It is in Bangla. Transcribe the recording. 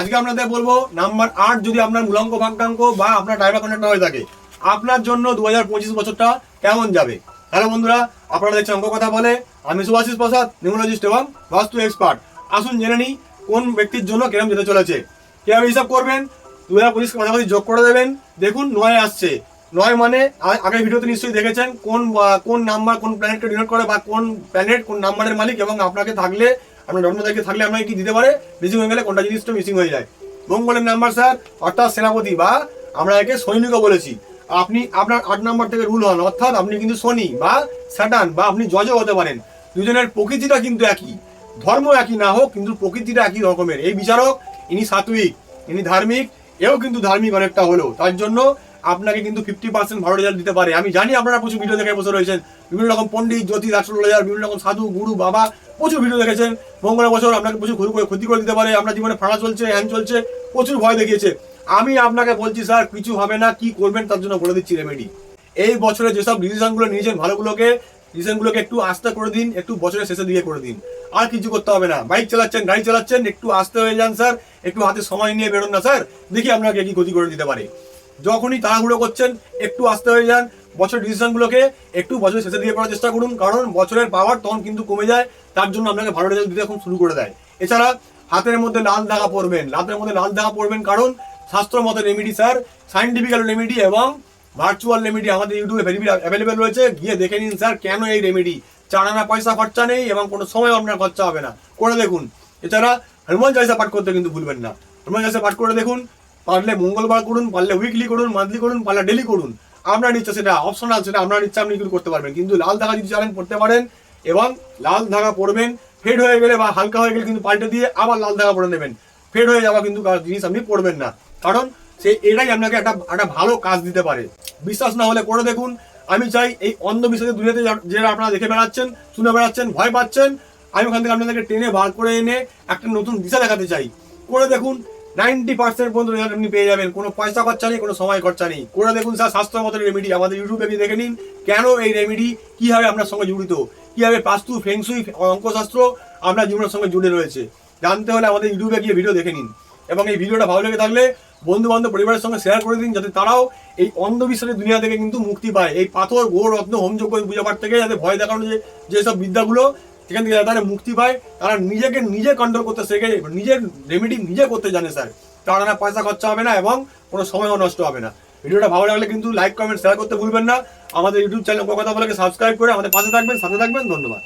আজকে আপনাদের বলব, নাম্বার আট যদি আপনার মূলাঙ্ক ভাগ্যাঙ্ক বা আপনার ড্রাইভার কন্ট্রাক্টর হয়ে থাকে, আপনার জন্য দু হাজার পঁচিশ বছরটা কেমন যাবে? হ্যালো বন্ধুরা, আপনারা দেখছেন অঙ্ক কথা বলে। আমি সুভাষিস প্রসাদ নিউমোলজিস্ট এবং বাস্তু এক্সপার্ট আসুন জেনে নিই কোন ব্যক্তির জন্য কেরম যেতে চলেছে। কীভাবে হিসাব করবেন? দু হাজার পঁচিশ মাঝামাঝি যোগ করে দেবেন। দেখুন, নয় আসছে। নয় মানে আগের ভিডিওতে নিশ্চয়ই দেখেছেন কোন কোন নাম্বার কোন প্ল্যানেটকে ডিনোট করে বা কোন প্ল্যানেট কোন নাম্বারের মালিক এবং আপনাকে থাকলে আপনার জন্ম থাকলে আপনাকে কি দিতে পারে? মিসিং হয়ে গেলে কোনটা জিনিসটা মিসিং হয়ে যায়? মঙ্গলের নাম্বার স্যার অর্থাৎ সেনাপতি বা আমরা একে সৈনিকও বলেছি। আপনি, আপনার আট নাম্বার থেকে রুল হন অর্থাৎ আপনি কিন্তু শনি বা স্যাটান বা আপনি জজও হতে পারেন। দুজনের প্রকৃতিটা কিন্তু একই। ধর্ম একই না হোক, কিন্তু প্রকৃতিটা একই রকমের। এই বিচারক, ইনি সাত্বিক ইনি ধার্মিক, এও কিন্তু ধার্মিক অনেকটা হলো তার জন্য আপনাকে কিন্তু ফিফটি পার্সেন্ট ভালো রেজাল্ট দিতে পারে। আমি জানি আপনারা প্রচুর ভিডিও দেখে বসে রয়েছেন। বিভিন্ন রকম পণ্ডিত, জ্যোতিষ অ্যাস্ট্রোলজার বিভিন্ন রকম সাধু, গুরু, বাবা প্রচুর ভিডিও দেখেছেন। মঙ্গলের বছর আপনাকে প্রচুর ক্ষতি করে- ক্ষতি করে দিতে পারে। আপনার জীবনে ফাঁড়া চলছে হ্যান চলছে, প্রচুর ভয় দেখিয়েছে। আমি আপনাকে বলছি, স্যার, কিছু হবে না, কি করবেন তার জন্য বলে দিচ্ছি রেমেডি এই বছরে যেসব ডিসিশনগুলো নিয়েছেন ভালোগুলোকে ডিসিশনগুলোকে একটু আস্তে করে দিন, একটু বছরের শেষে দিয়ে করে দিন। আর কিছু করতে হবে না। বাইক চালাচ্ছেন, গাড়ি চালাচ্ছেন, একটু আস্তে হয়ে যান, স্যার। একটু হাতে সময় নিয়ে বেরোন না, স্যার। দেখি আপনাকে কি ক্ষতি করে দিতে পারে। যখনই তাড়াহুড়ো করছেন, একটু আস্তে হয়ে যান। বছরের ডিসিশনগুলোকে একটু বছরের শেষে দিয়ে করার চেষ্টা করুন। কারণ বছরের পাওয়ার তখন কিন্তু কমে যায়, তার জন্য আপনাকে ভালো রেজাল্ট দিতে এখন শুরু করে দেয়। এছাড়া হাতের মধ্যে লাল দাগা পড়বেন, হাতের মধ্যে লাল দাগা পড়বেন কারণ শাস্ত্র মতে রেমিডি স্যার সাইন্টিফিক্যাল রেমিডি এবং ভার্চুয়াল রেমেডি আমাদের ইউটিউবে অ্যাভেলেবেল রয়েছে। গিয়ে দেখে নিন স্যার কেন এই রেমেডি চার আনা পয়সা, খরচা নেই এবং কোনো সময় আপনার খরচা হবে না। করে দেখুন। এছাড়া হনুমান চালিসা পাঠ করতে কিন্তু ভুলবেন না। হনুমান চালিসা পাঠ করে দেখুন। পারলে মঙ্গলবার করুন, পারলে উইকলি করুন মান্থলি করুন, পারলে ডেলি করুন। আপনার ইচ্ছা সেটা অপশনাল সেটা আপনার ইচ্ছা আপনি কিন্তু করতে পারবেন। কিন্তু লাল ধাগা যদি চালেন পড়তে পারেন এবং লাল ধাগা পড়বেন ফেড হয়ে গেলে বা হালকা হয়ে গেলে কিন্তু পাল্টে দিয়ে আবার লাল ধাগা পরে নেবেন। ফেড হয়ে যাওয়া কিন্তু জিনিস আপনি পড়বেন না। কারণ সে এটাই আপনাকে একটা একটা ভালো কাজ দিতে পারে। বিশ্বাস না হলে করে দেখুন। আমি চাই এই অন্ধবিশ্বাসের দুনিয়াতে যারা আপনারা দেখে বেড়াচ্ছেন, শুনে বেড়াচ্ছেন, ভয় পাচ্ছেন, আমি ওখান থেকে আপনাদেরকে টেনে বার করে এনে একটা নতুন দিশা দেখাতে চাই। করে দেখুন নাইনটি পার্সেন্ট পর্যন্ত রেজাল্ট আপনি পেয়ে যাবেন। কোনো পয়সা খরচা নেই, কোনো সময় খরচা নেই। করে দেখুন স্যার স্বাস্থ্য মতো রেমেডি আমাদের ইউটিউবে গিয়ে দেখে নিন কেন এই রেমেডি কীভাবে আপনার সঙ্গে জড়িত, কীভাবে পাস্তু ফেংসুই অঙ্কশাস্ত্র আপনার জীবনের সঙ্গে জুড়ে রয়েছে। জানতে হলে আমাদের ইউটিউবে গিয়ে ভিডিও দেখে নিন। এবং এই ভিডিওটা ভালো লেগে থাকলে বন্ধু বান্ধব পরিবারের সঙ্গে শেয়ার করে দিন, যাতে তারাও এই অন্ধবিশ্বাসের দুনিয়া থেকে কিন্তু মুক্তি পায়। এই পাথর গো রত্ন হোমযোগ্য পূজা পাঠ থেকে যাতে ভয় দেখানো যেসব বিদ্যাগুলো সেখান থেকে তারা মুক্তি পায়। তারা নিজেকে নিজে কন্ট্রোল করতে শেখে, নিজের রেমেডি নিজে করতে জানে স্যার তারা না পয়সা খরচা হবে না এবং কোনো সময়ও নষ্ট হবে না। ভিডিওটা ভালো লাগলে কিন্তু লাইক কমেন্ট শেয়ার করতে ভুলবেন না। আমাদের ইউটিউব চ্যানেল কথা বলে সাবস্ক্রাইব করে আমাদের পাশে থাকবেন, সাথে থাকবেন। ধন্যবাদ।